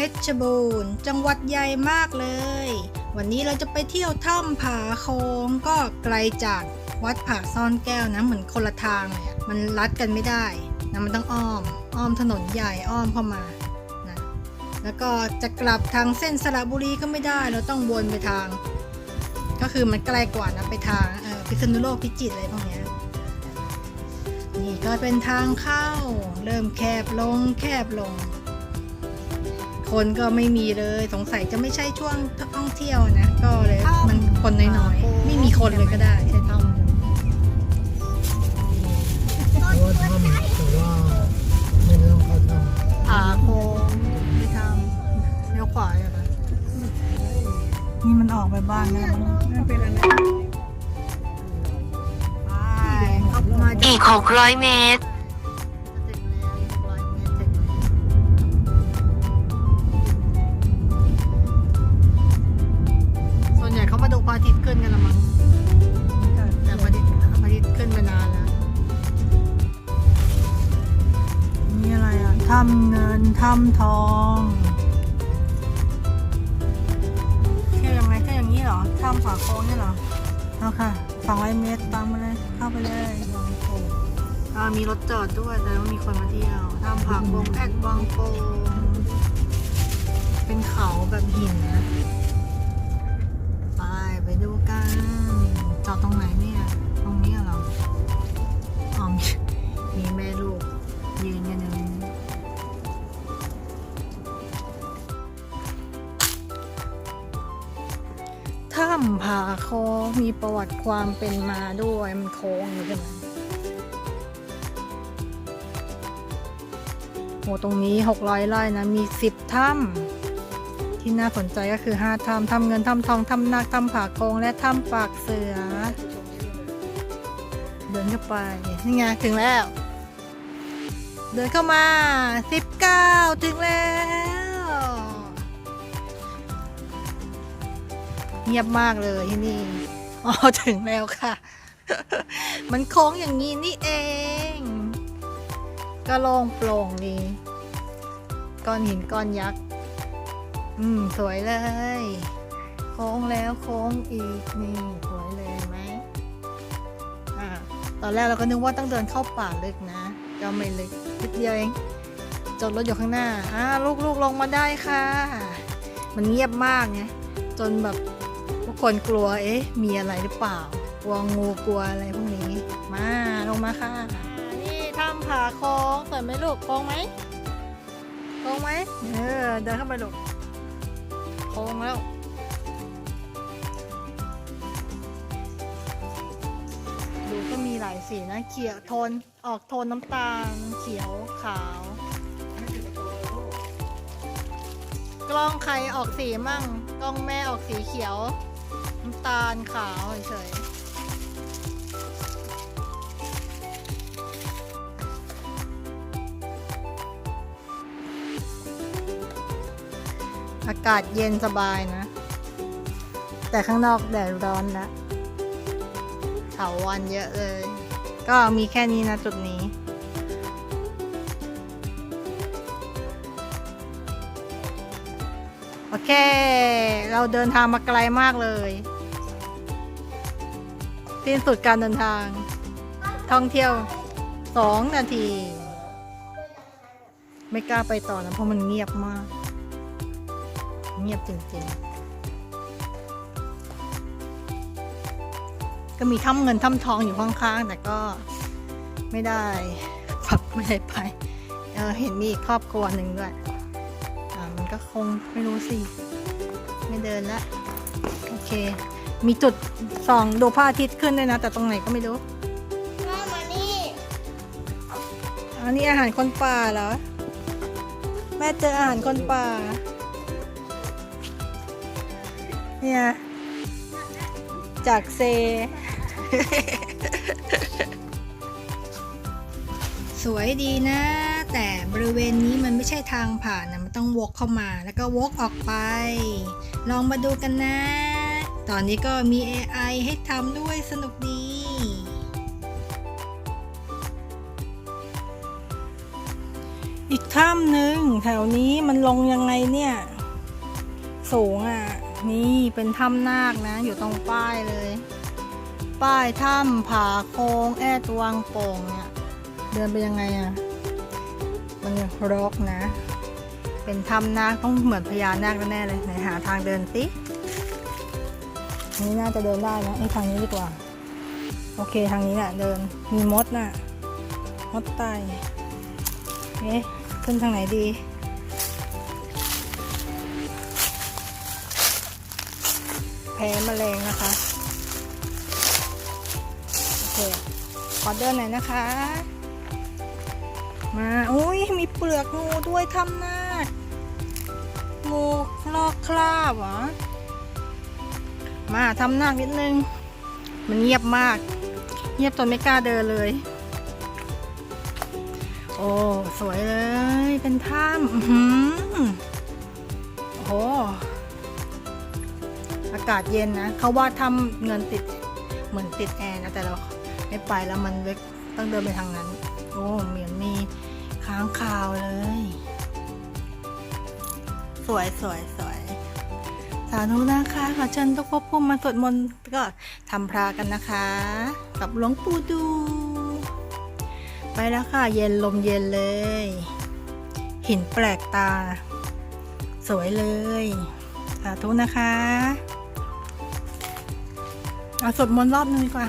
เพชรบูรณ์จังหวัดใหญ่มากเลย วันนี้เราจะไปเที่ยวถ้ำผาโคงก็ไกลจากวัดผาซ่อนแก้วนะเหมือนคนละทางเลยมันลัดกันไม่ได้นะมันต้องอ้อม อ้อมถนนใหญ่อ้อมเข้ามานะแล้วก็จะกลับทางเส้นสระบุรีก็ไม่ได้ เราต้องวนไปทาง ก็คือมันไกลกว่านะไปทางพิษณุโลกพิจิตรอะไรพวกนี้นี่ก็เป็นทางเข้า เริ่มแคบลงแคบลง คนก็ไม่มีเลย สงสัยจะไม่ใช่ช่วงท่องเที่ยวนะ ก็เลยมันคนน้อยๆ ไม่มีคนเลยก็ได้ใช่ท่เพราะว่าถ้ำแต่ว่าไม่ได้ต้องเข้าถ้ำผาโคงไม่ทำเลี้ยวขวาใช่ปะนี่มันออกไปบ้านแล้วไม่เป็นอะไรไปเข้ามาจากอีก600 เมตร ถ้ำเงินถ้ำทองเที่ยวยังไงเที่ยวอย่างนี้เหรอถ้ำฝาโค้งนี่เหรอเอาค่ะสองร้อยเมตรตามมาเลย เข้าไปเลยบางโป่งอ่ามีรถจอดด้วยแต่ว่ามีคนมาเที่ยวถ้ำผาโค้งแอดบางโป่งเป็นเขาแบบหินนะไปไปดูกันจอดตรงไหนเนี่ย ตรงนี้เหรออ๋อมีมีแม่ลูกยืนกันอยู่ำผาโค้งมีประวัติความเป็นมาด้วยมันโค้งอยู่ใช่ไหมโหตรงนี้ 600ไร่นะ มี 10 ถ้ำที่น่าสนใจก็คือ 5ถ้ำถ้ำเงินถ้ำทองถ้ำนาคถ้ำผาโกงและถ้ำปากเสือ เดินเข้าไป นี่ไง ถึงแล้ว เดินเข้ามา 19 ถึงแล้ว เงียบมากเลยที่นี่อ๋อถึงแล้วค่ะ มันโค้งอย่างนี้นี่เอง ก็โล่งโปร่งดีก้อนหินก้อนยักษ์ อืม สวยเลย โค้งแล้วโค้งอีกนี่สวยเลยไหมอ่าตอนแรกเราก็นึกว่าต้องเดินเข้าป่าลึกนะก็ไม่ลึกนิดเดียวเองจอดรถอยู่ข้างหน้าอ่าลูกๆลงมาได้ค่ะ มันเงียบมากไงจนแบบ คนกลัวเอ๊ะมีอะไรหรือเปล่า กลัวงูกลัวอะไรพวกนี้ มาลงมาค่ะ นี่ถ้ำผาโค้งสวยไหมลูกโค้งไหมโค้งไหมเออเดินเข้าไปลูกโค้งแล้วดูก็มีหลายสีนะเขียวโทนออกโทนน้ำตาล เขียวขาว กล้องใครออกสีมั่ง กล้องแม่ออกสีเขียว น้ำตาลขาวเฉยๆอากาศเย็นสบายนะ แต่ข้างนอกแดดร้อนแล้วเถาวันเยอะเลย ก็มีแค่นี้นะจุดนี้ โอเค เราเดินทางมาไกลมากเลย สิ้นสุดการเดินทาง ท่องเที่ยวสองนาที ไม่กล้าไปต่อนะเพราะมันเงียบมาก เงียบจริงๆ ก็มีถ้ำเงินถ้ำทองอยู่ข้างๆ แต่ก็ไม่ได้พักไม่ได้ไป เออเห็นมีครอบครัวหนึ่งด้วย อ่ามันก็คงไม่รู้สิ ไม่เดินละ โอเค มีจุดส่องดูพระอาทิตย์ขึ้นด้วยนะ แต่ตรงไหนก็ไม่รู้พ่อมานี่อันนี้อาหารคนป่าเหรอ แม่เจออาหารคนป่า เนี่ยจากเซ สวยดีนะ แต่บริเวณนี้มันไม่ใช่ทางผ่านนะ มันต้องวกเข้ามาแล้วก็วกออกไป ลองมาดูกันนะ ตอนนี้ก็มี AI ให้ทำด้วยสนุกดี อีกถ้ำหนึ่งแถวนี้มันลงยังไงเนี่ย สูงอะ นี่เป็นถ้ำนาคนะ อยู่ตรงป้ายเลย ป้ายถ้ำผาโค้งแอดวังโป่งเนี่ย เดินไปยังไงอะ มันรกนะ เป็นถ้ำนาคต้องเหมือนพญานาคแน่เลยไหนหาทางเดินสิ นี่น่าจะเดินได้นะไอ้ทางนี้ดีกว่า โอเคทางนี้แหละเดิน มีมดน่ะ มดไตเอ๊ะขึ้นทางไหนดี แพ้แมลงนะคะ โอเคขอเดินหน่อยนะคะ มาอุ้ยมีเปลือกงูด้วยทำหน้างูลอกคราบเหรอ มาทำหน้านิดนึง มันเงียบมาก เงียบจนไม่กล้าเดินเลย โอ้ สวยเลย เป็นถ้ำอื้อหือโอ้อากาศเย็นนะ เขาว่าถ้ำเงินติด เหมือนติดแอร์นะ แต่เราไม่ไปแล้วมันเล็กต้องเดินไปทางนั้น โอ้ เหมือนมีค้างคาวเลย สวยสวยสวย สาธุนะคะ ขอเชิญทุกภพภูมิมาสวดมนต์ก็ทำพระกันนะคะ กับหลวงปู่ดู ไปแล้วค่ะ เย็นลมเย็นเลย หินแปลกตา สวยเลย สาธุนะคะ เอาสวดมนต์รอบนึงดีกว่า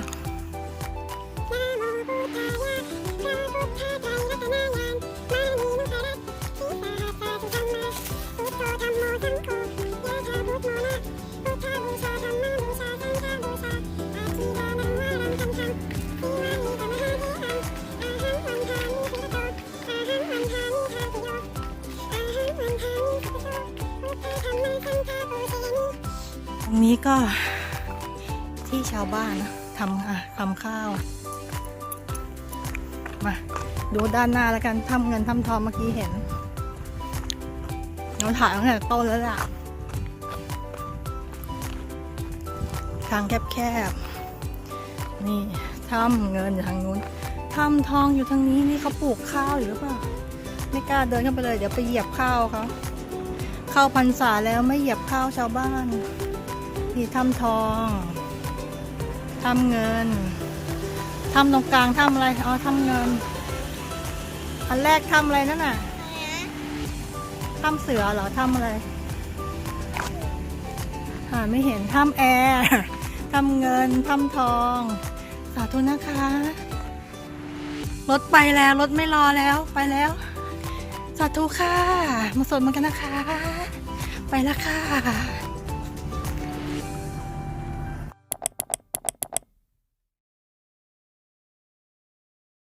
รงนี้ก็ที่ชาวบ้านทำอะทำข้าว มาดูด้านหน้าแล้วกันทำเงินทำทองเมื่อกี้เห็น เราถ่ายตั้งแต่ต้นแล้วล่ะ ทางแคบๆ นี่ถ้ำเงินอยู่ทางนู้นถ้ำทองอยู่ทางนี้นี่เขาปลูกข้าวอยู่หรือเปล่า ไม่กล้าเดินเข้าไปเลย เดี๋ยวไปเหยียบข้าวเขาเข้าพรรษาแล้วไม่เหยียบข้าวชาวบ้าน นี่ถ้ำทองถ้ำเงินถ้ำตรงกลางถ้ำอะไร อ๋อถ้ำเงิน อันแรกถ้ำอะไรนั่นน่ะถ้ำเสือเหรอถ้ำอะไรหาไม่เห็นถ้ำแอร์ถ้ำเงินถ้ำทอง สาธุนะคะ รถไปแล้วรถไม่รอแล้วไปแล้ว สาธุค่ะ มาสวดมนกันนะคะ ไปแล้วค่ะ